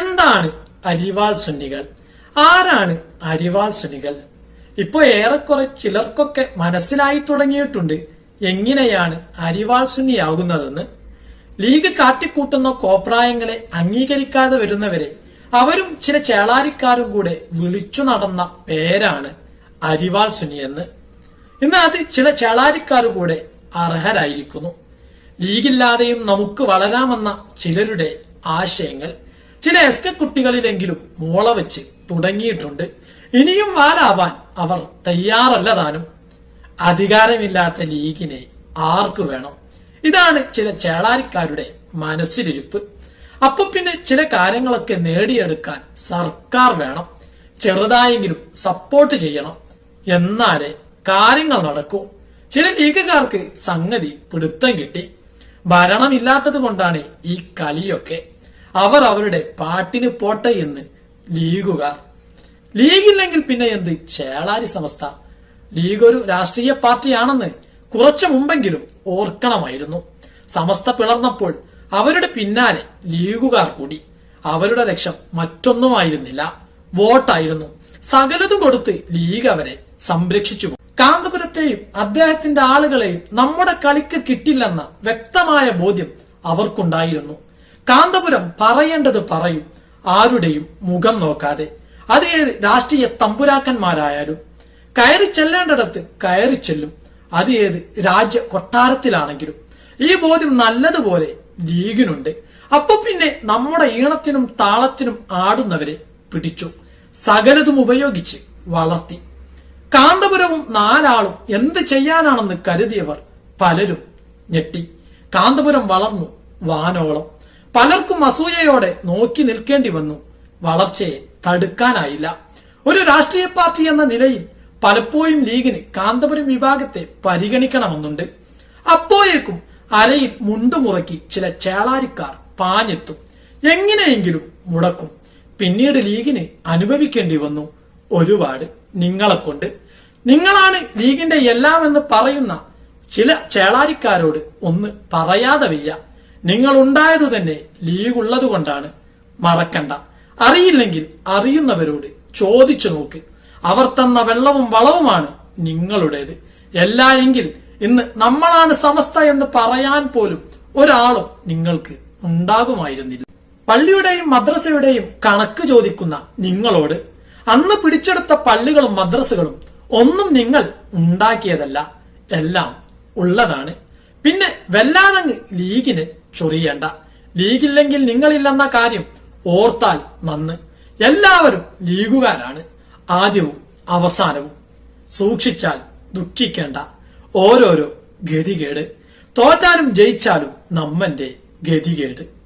എന്താണ് അരിവാൾ സുന്നികൾ? ആരാണ് അരിവാൾ സുന്നികൾ? ഇപ്പൊ ഏറെക്കുറെ ചിലർക്കൊക്കെ മനസ്സിലായി തുടങ്ങിയിട്ടുണ്ട് എങ്ങനെയാണ് അരിവാൾ സുന്നിയാകുന്നതെന്ന്. ലീഗ് കാട്ടിക്കൂട്ടുന്ന കോപ്രായങ്ങളെ അംഗീകരിക്കാതെ വരുന്നവരെ അവരും ചില ചേളാരിക്കാരും കൂടെ വിളിച്ചു നടന്ന പേരാണ് അരിവാൾ സുനി എന്ന്. ഇന്ന് അത് ചില ചേളാരിക്കാർ കൂടെ അർഹരായിരിക്കുന്നു. ലീഗില്ലാതെയും നമുക്ക് വളരാമെന്ന ചിലരുടെ ആശയങ്ങൾ ചില എസ് കെ കുട്ടികളിലെങ്കിലും മോള വെച്ച് തുടങ്ങിയിട്ടുണ്ട്. ഇനിയും വാലാവാൻ അവർ തയ്യാറല്ല താനും അധികാരമില്ലാത്ത ലീഗിനെ ആർക്ക് വേണം? ഇതാണ് ചില ചേളാരിക്കാരുടെ മനസ്സിലിരിപ്പ്. അപ്പൊ പിന്നെ ചില കാര്യങ്ങളൊക്കെ നേടിയെടുക്കാൻ സർക്കാർ വേണം. ചെറുതായെങ്കിലും സപ്പോർട്ട് ചെയ്യണം. എന്നാലേ കാര്യങ്ങൾ നടക്കൂ. ചില ലീഗുകാർക്ക് സംഗതി പിടുത്തം കിട്ടി. ഭരണമില്ലാത്തത് കൊണ്ടാണ് ഈ കളിയൊക്കെ. അവർ അവരുടെ പാട്ടിന് പോട്ടെ എന്ന് ലീഗുകാർ. ലീഗില്ലെങ്കിൽ പിന്നെ എന്ത്? ചേളാരി സമസ്ത. ലീഗ് ഒരു രാഷ്ട്രീയ പാർട്ടിയാണെന്ന് കുറച്ചു മുമ്പെങ്കിലും ഓർക്കണമായിരുന്നു. സമസ്ത പിളർന്നപ്പോൾ അവരുടെ പിന്നാലെ ലീഗുകാർ കൂടി. അവരുടെ ലക്ഷ്യം മറ്റൊന്നുമായിരുന്നില്ല. വോട്ടായിരുന്നു. സകലതും കൊടുത്ത് ലീഗ് അവരെ സംരക്ഷിച്ചു. കാന്തപുരത്തെയും അദ്ദേഹത്തിന്റെ ആളുകളെയും നമ്മുടെ കളിക്ക് കിട്ടില്ലെന്ന വ്യക്തമായ ബോധ്യം അവർക്കുണ്ടായിരുന്നു. കാന്തപുരം പറയേണ്ടത് പറയും. ആരുടെയും മുഖം നോക്കാതെ. അത് രാഷ്ട്രീയ തമ്പുരാക്കന്മാരായാലും. കയറി ചെല്ലേണ്ടിടത്ത് കയറി ചെല്ലും. അത് ഏത് രാജ്യ കൊട്ടാരത്തിലാണെങ്കിലും. ഈ ബോധ്യം നല്ലതുപോലെ ലീഗിനുണ്ട്. അപ്പൊ പിന്നെ നമ്മുടെ ഈണത്തിനും താളത്തിനും ആടുന്നവരെ പിടിച്ചു. സകലതും ഉപയോഗിച്ച് വളർത്തി. കാന്തപുരവും നാലാളും എന്ത് ചെയ്യാനാണെന്ന് കരുതിയവർ പലരും ഞെട്ടി. കാന്തപുരം വളർന്നു വാനോളം. പലർക്കും അസൂയയോടെ നോക്കി നിൽക്കേണ്ടി വന്നു. വളർച്ചയെ തടുക്കാനായില്ല. ഒരു രാഷ്ട്രീയ പാർട്ടി എന്ന നിലയിൽ പലപ്പോഴും ലീഗിന് കാന്തപുരം വിഭാഗത്തെ പരിഗണിക്കണമെന്നുണ്ട്. അപ്പോഴേക്കും അരയിൽ മുണ്ടുമുറക്കി ചില ചേളാരിക്കാർ പാഞ്ഞെത്തും. എങ്ങനെയെങ്കിലും മുടക്കും. പിന്നീട് ലീഗിന് അനുഭവിക്കേണ്ടി വന്നു. ഒരുപാട് നിങ്ങളെ കൊണ്ട് നിങ്ങളാണ് ലീഗിന്റെ എല്ലാം എന്ന് പറയുന്ന ചില ചേളാരിക്കാരോട് ഒന്ന് പറയാതെ വയ്യ. നിങ്ങൾ ഉണ്ടായത് തന്നെ ലീഗ് ഉള്ളത് കൊണ്ടാണ് മറക്കണ്ട. അറിയില്ലെങ്കിൽ അറിയുന്നവരോട് ചോദിച്ചു നോക്ക്. അവർ തന്ന വെള്ളവും വളവുമാണ് നിങ്ങളുടേത്. എല്ലാ എങ്കിൽ ഇന്ന് നമ്മളാണ് സമസ്ത എന്ന് പറയാൻ പോലും ഒരാളും നിങ്ങൾക്ക് ഉണ്ടാകുമായിരുന്നില്ല. പള്ളിയുടെയും മദ്രസയുടെയും കണക്ക് ചോദിക്കുന്ന നിങ്ങളോട് അന്ന് പിടിച്ചെടുത്ത പള്ളികളും മദ്രസകളും ഒന്നും നിങ്ങൾ ഉണ്ടാക്കിയതല്ല. എല്ലാം ഉള്ളതാണ്. പിന്നെ വല്ലാതങ്ങ് ലീഗിന് ചൊറിയണ്ട. ലീഗില്ലെങ്കിൽ നിങ്ങളില്ലെന്ന കാര്യം ഓർത്താൽ നന്ന്. എല്ലാവരും ലീഗുകാരാണ്. ആദ്യവും അവസാനവും. സൂക്ഷിച്ചാൽ ദുഃഖിക്കേണ്ട. ഓരോരോ ഗതികേട്. തോറ്റാലും ജയിച്ചാലും നമ്മന്റെ ഗതികേട്.